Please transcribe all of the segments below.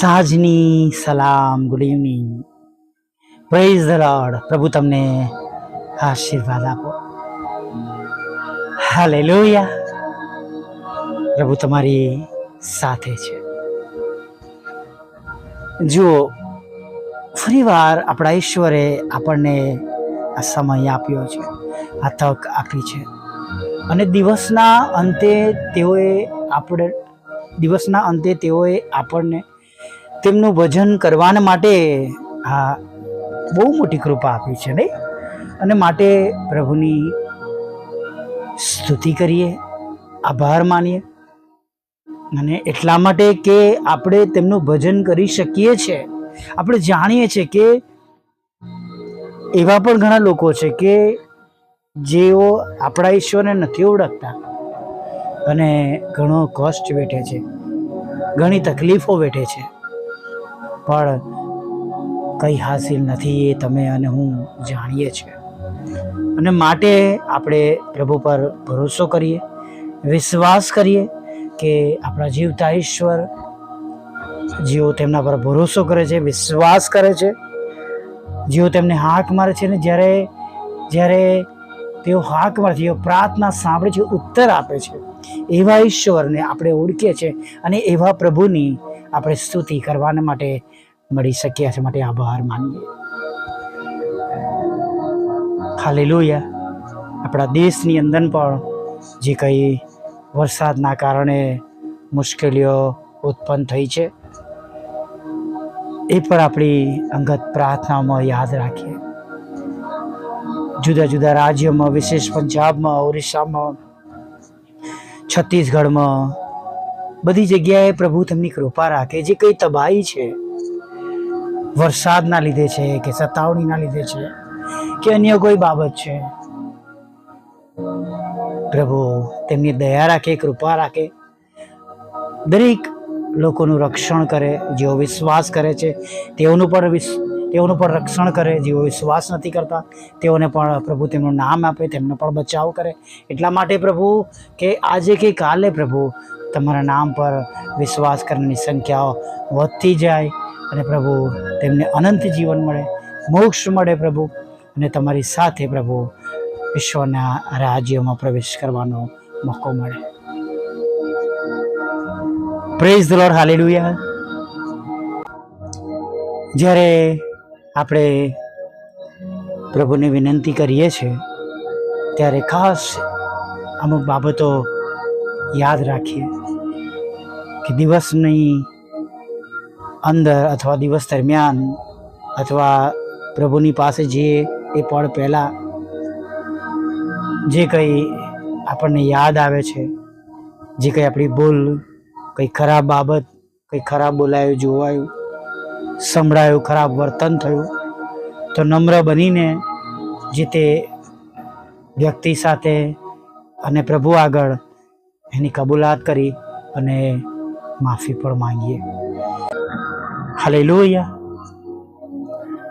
સાંજની સલામ good evening praise the lord પ્રભુ તમને આશીર્વાદ આપો. હાલે લોહિયા પ્રભુ તમારી સાથે છે. જુઓ, ફરીવાર આપણા ઈશ્વરે આપણને આ સમય આપ્યો છે, આ તક આપી છે. અને દિવસના અંતે તેઓએ આપણે દિવસના અંતે તેઓએ આપણને તેમનું ભજન કરવાના માટે આ બહુ મોટી કૃપા આપી છે, નહીં? અને માટે પ્રભુની સ્તુતિ કરીએ, આભાર માનીએ. અને એટલા માટે કે આપણે તેમનું ભજન કરી શકીએ છીએ. આપણે જાણીએ છીએ કે એવા પણ ઘણા લોકો છે કે જેઓ આપણા ઈશ્વરને નથી ઓળખતા. અને ઘણો કષ્ટ વેઠે છે. ઘણી તકલીફો વેઠે છે. પણ કંઈ હાસિલ નથી એ તમે અને હું જાણીએ છીએ. અને માટે આપણે પ્રભુ પર ભરોસો કરીએ, વિશ્વાસ કરીએ કે આપણા જીવતા ઈશ્વર, જેઓ તેમના પર ભરોસો કરે છે, વિશ્વાસ કરે છે, જેઓ તેમને હાક મારે છે ને જ્યારે જ્યારે તેઓ હાક મારે છે પ્રાર્થના સાંભળે છે, ઉત્તર આપે છે. એવા ઈશ્વરને આપણે ઓળખીએ છીએ અને એવા પ્રભુની આપણે સ્તુતિ કરવાને માટે મળી શક્યા છે માટે આભાર માનીએ. ખાલી લોહિયા આપણા દેશની અંદર પણ જે કંઈ વરસાદના કારણે મુશ્કેલીઓ ઉત્પન્ન થઈ છે, એ પણ આપણી અંગત પ્રાર્થનામાં યાદ રાખીએ. જુદા જુદા રાજ્યોમાં, વિશેષ પંજાબમાં, ઓરિસ્સામાં છત્તીસગઢમાં બધી જગ્યાએ પ્રભુ તેમની કૃપા રાખે, જે કંઈ તબાહી છે, વરસાદના લીધે છે કે સતાવણીના લીધે છે કે અન્ય કોઈ બાબત છે, પ્રભુ તેમની દયા રાખે, કૃપા રાખે. દરેક લોકોનું રક્ષણ કરે, જેઓ વિશ્વાસ કરે છે, તેઓનું પણ તેઓનું પણ રક્ષણ કરે, જેઓ વિશ્વાસ નથી કરતા, તેઓને પણ પ્રભુ તેમનું નામ આપે, તેમનો પણ બચાવ કરે. એટલા માટે પ્રભુ કે આજે કે કાલે પ્રભુ તમારા નામ પર વિશ્વાસ કરવાની સંખ્યાઓ વધતી જાય અને પ્રભુ તેમને અનંત જીવન મળે, મોક્ષ મળે પ્રભુ અને તમારી સાથે પ્રભુ વિશ્વના રાજ્યોમાં પ્રવેશ કરવાનો મોકો મળે. પ્રેઝ ધ લોર્ડ હાલેલુયા જ્યારે આપણે પ્રભુને વિનંતી કરીએ છીએ, ત્યારે ખાસ અમુક બાબતો યાદ રાખીએ કે દિવસની અંદર અથવા દિવસ દરમિયાન અથવા પ્રભુની પાસે જઈએ એ પળ પહેલાં જે કંઈ આપણને યાદ આવે છે, જે કંઈ આપણી ભૂલ, કંઈ ખરાબ બાબત, કંઈ ખરાબ બોલાયું, જોવાયું સંભળાયું, ખરાબ વર્તન થયું. તો નમ્ર બનીને જે તે વ્યક્તિ સાથે અને પ્રભુ આગળ એની કબૂલાત કરી અને માફી પણ માંગીએ. હાલેલુયા.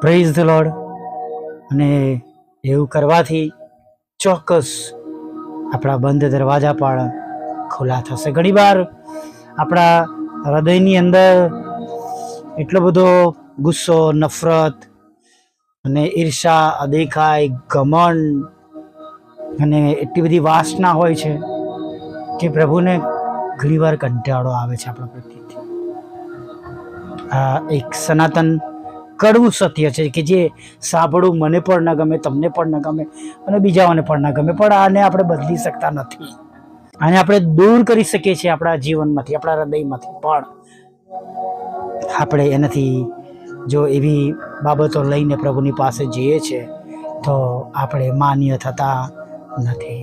પ્રેઝ ધ લોડ અને એવું કરવાથી ચોક્કસ આપણા બંધ દરવાજા પણ ખુલ્લા થશે. ઘણીવાર આપણા હૃદયની અંદર એટલો બધો ગુસ્સો, નફરત અને ઈર્ષા અદેખાય ઘમંડ અને એટલી બધી વાસના હોય છે કે પ્રભુને ઘણીવાર કંટાળો આવે છે આપણા પ્રત્યેથી. આ એક સનાતન કડવું સત્ય છે કે જે સાંભળવું મને પણ ન ગમે, તમને પણ ન ગમે અને બીજાઓને પણ ન ગમે, પણ આને આપણે બદલી શકતા નથી. આને આપણે દૂર કરી શકીએ છીએ આપણા જીવનમાંથી, આપણા હૃદયમાંથી પણ. આપણે એનાથી જો એવી બાબતો લઈને પ્રભુની પાસે જઈએ છીએ, તો આપણે માન્ય થતા નથી.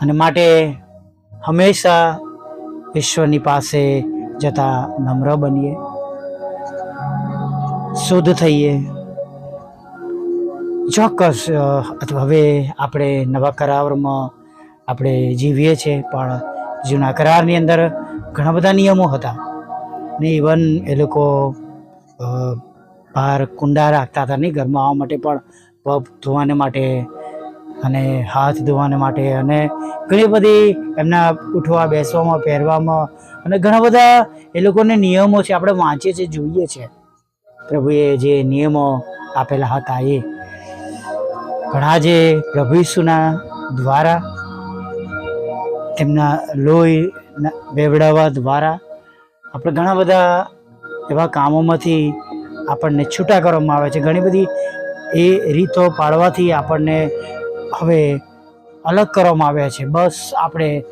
અને માટે હંમેશા ઈશ્વરની પાસે જતા નમ્ર બનીએ, શુદ્ધ થઈએ. ચોક્કસ અથવા હવે આપણે નવા કરારમાં આપણે જીવીએ છીએ, પણ જૂના કરારની અંદર ઘણા બધા નિયમો હતા. ને ઇવન એ લોકો બહાર કુંડા રાખતા હતા નહીં ઘરમાં આવવા માટે પણ, પગ ધોવાને માટે અને હાથ ધોવાને માટે અને ઘણી બધી એમના ઉઠવા, બેસવામાં, પહેરવામાં અને ઘણા બધા એ લોકોને નિયમો છે, આપણે વાંચીએ છીએ, જોઈએ છે પ્રભુએ જે નિયમો આપેલા હતા એ. ઘણા જે પ્રભુ ઈસુના દ્વારા, તેમના લોહી બેવડાવવા દ્વારા આપણે ઘણા બધા એવા કામોમાંથી આપણને છૂટા કરવામાં આવે છે. ઘણી બધી એ રીતો પાડવાથી આપણને હવે અલગ કરવામાં આવ્યા છે. બસ આપણે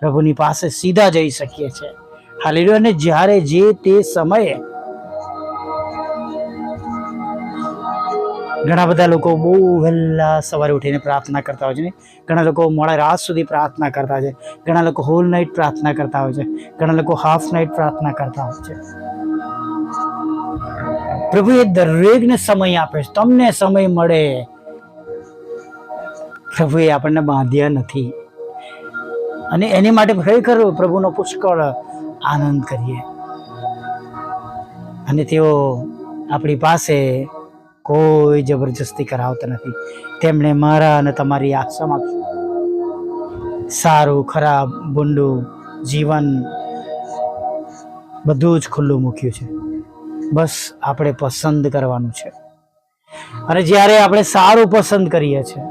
પ્રભુની પાસે સીધા જઈ શકીએ છીએ. હાલી અને જ્યારે જે તે સમયે ઘણા બધા લોકો બહુ વહેલા સવારે ઉઠીને પ્રાર્થના કરતા હોય છે ઘણા લોકો મોડા રાત સુધી પ્રાર્થના કરતા છે. ઘણા લોકો હોલ નાઇટ પ્રાર્થના કરતા હોય છે. ઘણા લોકો હાફ નાઇટ પ્રાર્થના કરતા હોય છે. પ્રભુ એ દરેકને સમય આપે છે. તમને સમય મળે. પ્રભુએ આપણને બાંધ્યા નથી. અને એની માટે ખરેખર પ્રભુનો પુષ્કળ આનંદ કરીએ. અને તેઓ આપણી પાસે કોઈ જબરજસ્તી કરાવતા નથી. તેમણે મારા અને તમારી આ સમક્ષ સારું, ખરાબ બુંડું જીવન, બધું જ ખુલ્લું મૂક્યું છે. બસ આપણે પસંદ કરવાનું છે. અને જ્યારે આપણે સારું પસંદ કરીએ છીએ.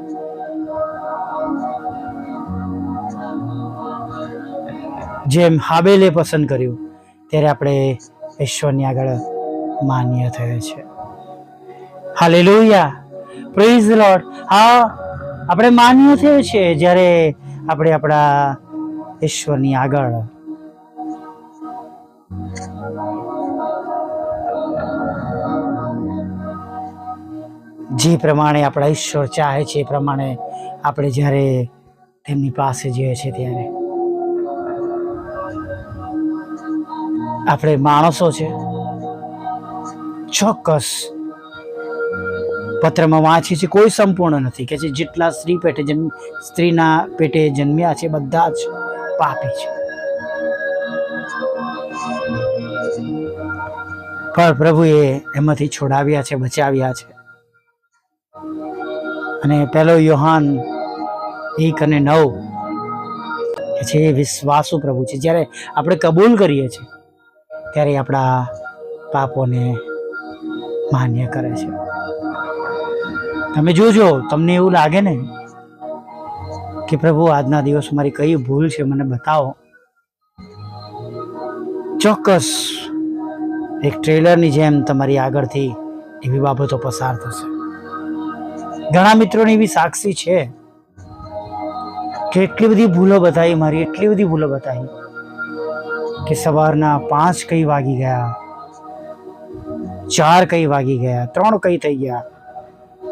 જેમ હાબેલે પસંદ કર્યું, ત્યારે આપણે ઈશ્વરની આગળ માન્ય થયે છે હાલેલુયા. પ્રેઝ લોર્ડ હા, આપણે માન્યું થયું છે જ્યારે આપણે આપણા ઈશ્વરની આગળ. જે પ્રમાણે આપણા ઈશ્વર ચાહે છે, એ પ્રમાણે આપણે જ્યારે તેમની પાસે જઈએ છીએ ત્યારે. આપણે માણસો છે. ચોક્કસ પત્રમાં વાંચીએ છીએ કોઈ સંપૂર્ણ નથી. કે છે જેટલા સ્ત્રી પેટે જન્મ, સ્ત્રીના પેટે જન્મ્યા છે, બધા જ પાપી છે. પણ પ્રભુએ એમાંથી છોડાવ્યા છે, બચાવ્યા છે. અને પહેલો યોહાન એક અને નવ કે છે, એ વિશ્વાસુ પ્રભુ છે. જ્યારે આપણે કબૂલ કરીએ છીએ, ત્યારે આપણા પાપોને માન્ય કરે છે. તમે જોજો, તમને એવું લાગે ને કે પ્રભુ, આજના દિવસ મારી કઈ ભૂલ છે, મને બતાવો. ચોક્કસ એક ટ્રેલરની જેમ તમારી આગળથી એવી બાબતો પસાર થશે. ઘણા મિત્રોની એવી સાક્ષી છે કે એટલી બધી ભૂલો બતાવી મારી, એટલી બધી ભૂલો બતાવી કે સવારના પાંચ કઈ વાગી ગયા, ચાર કઈ વાગી ગયા, ત્રણ કઈ થઈ ગયા.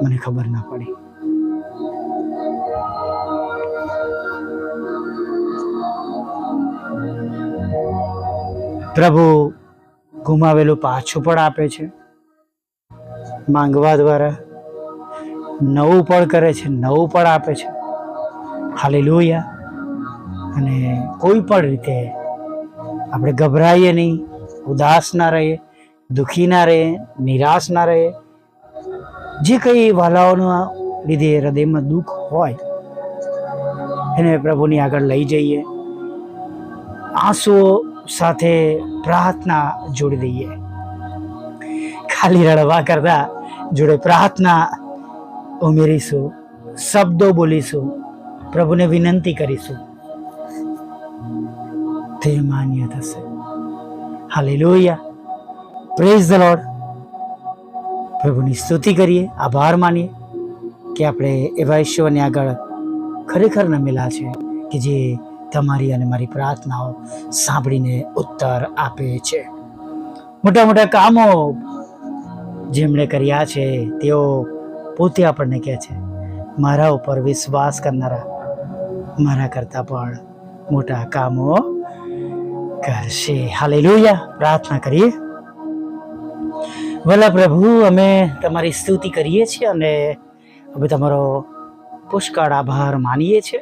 મને ખબર ના પડી. પ્રભુ ગુમાવેલું પાછું પણ આપે છે. માંગવા દ્વારા નવું પણ કરે છે, નવું પણ આપે છે. ખાલી લોહિયા અને કોઈ પણ રીતે આપણે ગભરાઈએ નહીં, ઉદાસ ના રહીએ, દુઃખી ના રહીએ, નિરાશ ના રહીએ જે કંઈ વાલાઓના લીધે હૃદયમાં દુઃખ હોય, એને પ્રભુની આગળ લઈ જઈએ. આંસુઓ સાથે પ્રાર્થના જોડી દઈએ. ખાલી રડવા કરતા જોડે પ્રાર્થના ઉમેરીશું, શબ્દો બોલીશું, પ્રભુને વિનંતી કરીશું. તે માન્ય થશે. હાલેલુયા. પ્રેઝ ધ લોર્ડ પ્રભુની સ્તુતિ કરીએ, આભાર માનીએ કે આપણે એવા ઈશ્વરને આગળ ખરેખર નમેલા છે કે જે તમારી અને મારી પ્રાર્થનાઓ સાંભળીને ઉત્તર આપે છે. મોટા મોટા કામો જેમણે કર્યા છે, તેઓ પોતે આપણને કહે છે, મારા ઉપર વિશ્વાસ કરનારા, મારા કરતાં પણ મોટા કામો કરશે. હાલેલુયા. પ્રાર્થના કરીએ. ભલા પ્રભુ, અમે તમારી સ્તુતિ કરીએ છીએ અને અમે તમારો પુષ્કળ આભાર માનીએ છીએ.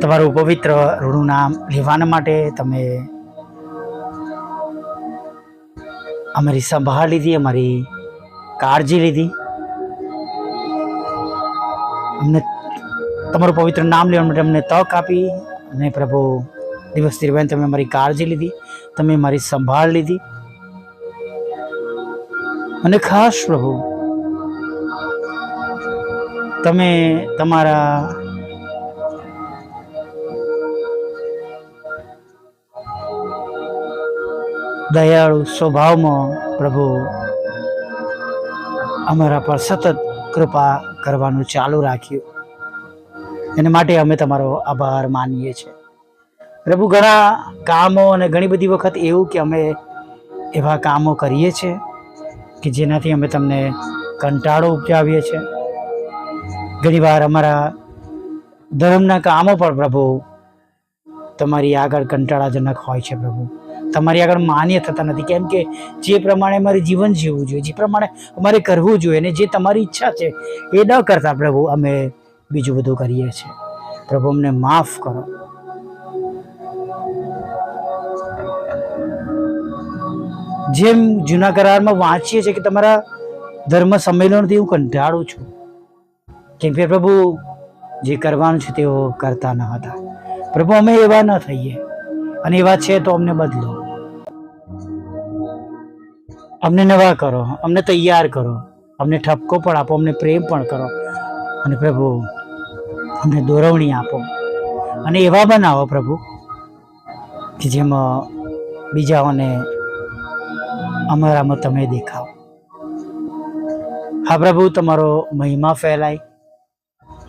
તમારું પવિત્ર ઋણું નામ લેવાના માટે તમે અમારી સંભાળ લીધી, અમારી કાળજી લીધી. અમને તમારું પવિત્ર નામ લેવા માટે અમને તક આપી અને પ્રભુ દિવસ દરમિયાન તમે મારી કાળજી લીધી, તમે મારી સંભાળ લીધી. અને ખાસ પ્રભુ, તમે તમારા દયાળુ સ્વભાવમાં પ્રભુ, અમારા પર સતત કૃપા કરવાનું ચાલુ રાખ્યું. એને માટે અમે તમારો આભાર માનીએ છીએ. પ્રભુ, ઘણા કામો અને ઘણી બધી વખત એવું કે અમે એવા કામો કરીએ છીએ કે જેનાથી અમે તમને કંટાળો ઉપજાવીએ છીએ. ઘણીવાર અમારા ધર્મના કામો પણ પ્રભુ, તમારી આગળ કંટાળાજનક હોય છે પ્રભુ. તમારી આગળ માન્ય થતા નથી. કેમ કે જે પ્રમાણે અમારે જીવન જીવવું જોઈએ, જે પ્રમાણે અમારે કરવું જોઈએ અને જે તમારી ઈચ્છા છે એ ન કરતા પ્રભુ, અમે બીજું બધું કરીએ છીએ. પ્રભુ, અમને માફ કરો. જેમ જૂના કરારમાં વાંચીએ છીએ કે તમારા ધર્મ સંમેલનથી હું કંટાળું છું. કેમ કે પ્રભુ જે કરવાનું છે તેઓ કરતા ન હતા. પ્રભુ, અમે એવા ન થઈએ અને એવા છે તો અમને બદલો. અમને નવા કરો, અમને તૈયાર કરો, અમને ઠપકો પણ આપો, અમને પ્રેમ પણ કરો. અને પ્રભુ, અમને દોરવણી આપો. અને એવા બનાવો પ્રભુ, કે જેમાં બીજાઓને અમારામાં તમે દેખાવ. હા પ્રભુ, તમારો મહિમા ફેલાય.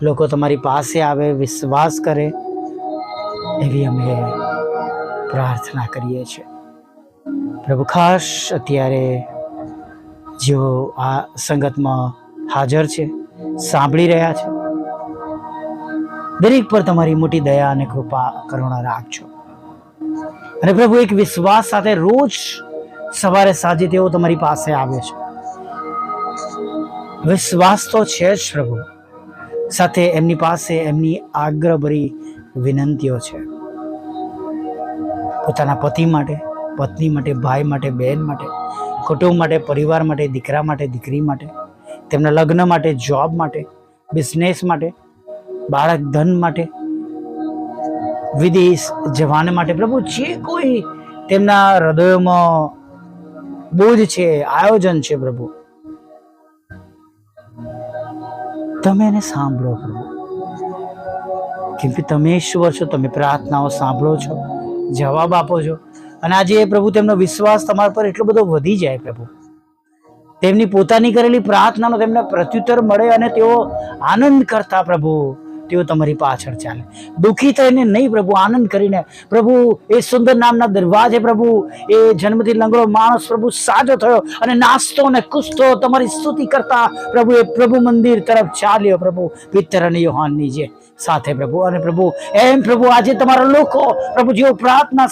લોકો તમારી પાસે આવે, વિશ્વાસ કરે, એવી અમે પ્રાર્થના કરીએ છીએ. પ્રભુ, ખાસ અત્યારે જેઓ આ સંગતમાં હાજર છે, સાંભળી રહ્યા છે દરેક પર તમારી મોટી દયા અને કૃપા, કરુણા રાખજો. અને પ્રભુ, એક વિશ્વાસ સાથે રોજ સવારે સાંજે તેઓ તમારી પાસે આવે છે. વિશ્વાસ તો છે જ પ્રભુ. સાથે એમની પાસે એમની આગ્રહભરી વિનંતીઓ છે. પોતાના પતિ માટે, પત્ની માટે, ભાઈ માટે, બહેન માટે, કુટુંબ માટે, પરિવાર માટે, દીકરા માટે, દીકરી માટે, તેમના લગ્ન માટે જોબ માટે બિઝનેસ માટે બાળક ધન માટે, વિદેશ જવાને માટે પ્રભુ જે કોઈ તેમના હૃદયોમાં બોધ છે, આયોજન છે પ્રભુ, તમે એને સાંભળો પ્રભુ. કેમ કે તમે ઈશ્વર છો, તમે પ્રાર્થનાઓ સાંભળો છો, જવાબ આપો છો. અને આજે પ્રભુ તેમનો વિશ્વાસ તમારા પર એટલો બધો વધી જાય પ્રભુ. તેમની પોતાની કરેલી પ્રાર્થનાનો તેમને પ્રત્યુત્તર મળે અને તેઓ આનંદ કરતા પ્રભુ. તેઓ તમારી પાછળ ચાલે. દુઃખી થઈને નહીં પ્રભુ, આનંદ કરીને પ્રભુ, એ સુંદર નામના દરવાજે પ્રભુ, એ જન્મથી લંગડો માણસ પ્રભુ સાજો થયો અને નાસ્તો અને કુસ્તો તમારી સ્તુતિ કરતા પ્રભુ, એ પ્રભુ મંદિર તરફ ચાલ્યો પ્રભુ, પિત્તર અને યોહાનની જે સાથે પ્રભુ. અને પ્રભુ, એમ પ્રભુ, આજે તમારા લોકો પ્રભુ જેઓ પ્રાર્થના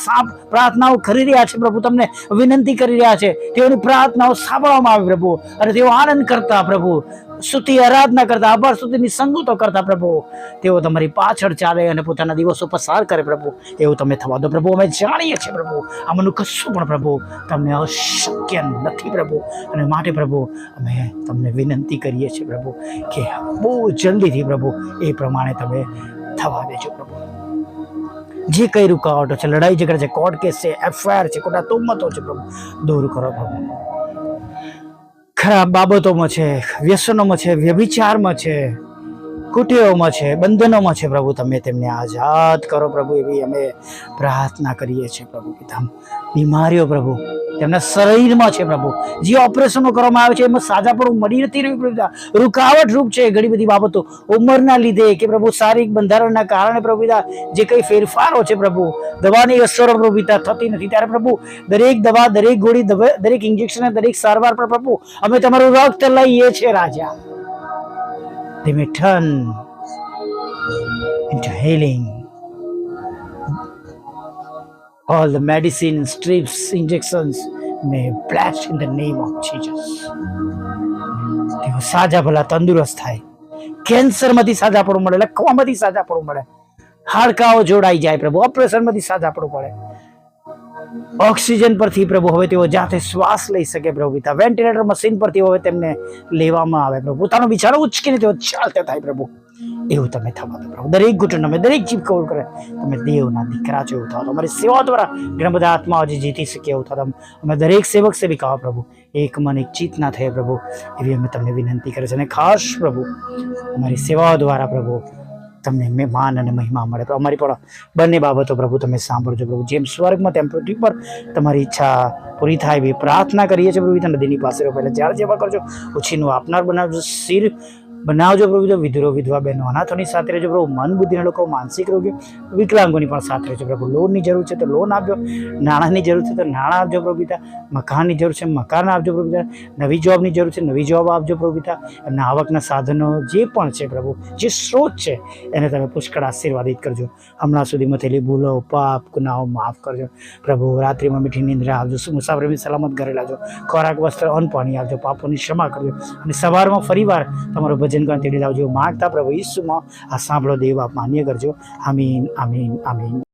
પ્રાર્થનાઓ કરી રહ્યા છે, પ્રભુ તમને વિનંતી કરી રહ્યા છે, તેઓની પ્રાર્થનાઓ સાંભળવામાં આવે પ્રભુ. અને તેઓ આનંદ કરતા પ્રભુ. સ્તુતિ આરાધના કરતા, આભાર સ્તુતિની સંગતો કરતા પ્રભુ. તેઓ તમારી પાછળ ચાલે અને પોતાના દિવસો પસાર કરે પ્રભુ. એવું તમે થવા દો પ્રભુ, અમે જાણીએ છીએ પ્રભુ. આમાંનું કશું પણ પ્રભુ તમને અશક્ય નથી પ્રભુ. અને માટે પ્રભુ, અમે તમને વિનંતી કરીએ છીએ પ્રભુ કે બહુ જલ્દીથી પ્રભુ, એ પ્રમાણે તમે થવા દેજો પ્રભુ. જે કઈ રૂકાવટો છે, લડાઈ ઝઘડા છે કોર્ટ કેસ છે એફઆઈઆર છે, ખોટા તોમતો છે પ્રભુ. દૂર કરો પ્રભુ. ખરાબ બાબતોમાં છે, વ્યસનોમાં છે, વ્યભિચારમાં છે કુટીઓમાં છે, બંધનોમાં છે પ્રભુ, તમે તેમને આઝાદ કરો પ્રભુ, એવી અમે પ્રાર્થના કરીએ છીએ પ્રભુ પિતા બીમારીઓ પ્રભુ તેમના શરીરમાં છે પ્રભુ જે ઓપરેશનો કરવામાં આવે છે, એમાં સાજાપણું મળી નથી રહ્યું પ્રભુ પિતા. રૂકાવટ રૂપ છે ઘણી બધી બાબતો ઉંમરના લીધે કે પ્રભુ શારીરિક બંધારણના કારણે પ્રભુ જે કંઈ ફેરફારો છે પ્રભુ, દવાની અસરો પ્રભુ થતી નથી ત્યારે પ્રભુ, દરેક દવા, દરેક ગોળી દરેક ઇન્જેક્શન દરેક સારવાર પર પ્રભુ, અમે તમારું રક્ત લઈએ છીએ રાજા they may turn. All the medicine, strips, injections may blast in the name of Jesus. તેઓ સાજા ભલા તંદુરસ્ત થાય કેન્સરમાંથી સાજાપણું મળે લખવામાંથી સાજાપણું મળે હાડકાઓ જોડાઈ જાય પ્રભુ ઓપરેશનમાંથી સાજાપણું મળે ઓક્સિજન પરથી પ્રભુ હવે તેઓ જાતે શ્વાસ લઈ શકે પ્રભુ પિતા વેન્ટિલેટર મશીન પરથી હવે તેમને લેવામાં આવે પ્રભુ પોતાનો બિચારો ઉચકીને તેઓ ચાલતા થાય પ્રભુ એવું તમે થવા દો પ્રભુ. દરેક ઘૂંટણ અમે દરેક જીભ કબૂલ કરે. તમે દેવના દીકરા છો એવું થવા દો અમારી સેવા દ્વારા ઘણા બધા આત્માઓ જે જીતી શકીએ એવું થતા અમે દરેક સેવક સેવિકાઓ પ્રભુ. એક મન, એક ચિત્ત ના થાય પ્રભુ. એવી અમે તમને વિનંતી કરે છે અને ખાસ પ્રભુ, અમારી સેવાઓ દ્વારા પ્રભુ, તમને માન અને મહિમા મળે તો અમારી પણ બંને બાબતો પ્રભુ તમે સાંભળજો પ્રભુ. જેમ સ્વર્ગમાં તેમ પૃથ્વી પર તમારી ઈચ્છા પૂરી થાય એવી પ્રાર્થના કરીએ છીએ પ્રભુ. તમે નદીની પાસે પહેલાં જ્યારે જેવા કરજો ઓછીનું આપનાર બનાવજો. શિર બનાવજો પ્રભુ જો, વિધુરો, વિધવા બહેનો, અનાથોની સાથે રહેજો પ્રભુ મન બુદ્ધિના લોકો, માનસિક રોગીઓ, વિકલાંગોની પણ સાથે રહેજો પ્રભુ. લોનની જરૂર છે તો લોન આપજો, નાણાંની જરૂર છે તો નાણાં આપજો પ્રભુ મકાનની જરૂર છે મકાન આપજો પ્રભુ પિતા, નવી જોબની જરૂર છે નવી જોબ આપજો પ્રભુ પિતા એમના આવકના સાધનો જે પણ છે પ્રભુ, જે સ્ત્રોત છે, એને તમે પુષ્કળ આશીર્વાદિત કરજો. હમણાં સુધીમાં થયેલી ભૂલો, પાપ, ગુનાઓ માફ કરજો. પ્રભુ, રાત્રિમાં મીઠી નિંદ્રા આવજો મુસાફરી સલામત ઘરે લાવજો. ખોરાક, વસ્ત્ર, અન્ન આપજો, પાપોની ક્ષમા કરજો. અને સવારમાં ફરીવાર તમારો ભજન કરવા તેડી લાવજો. માગતા પ્રભુ ઈસુમાં આ સાંભળો દેવ આપ માન્ય કરજો. આમીન આમીન આમીન.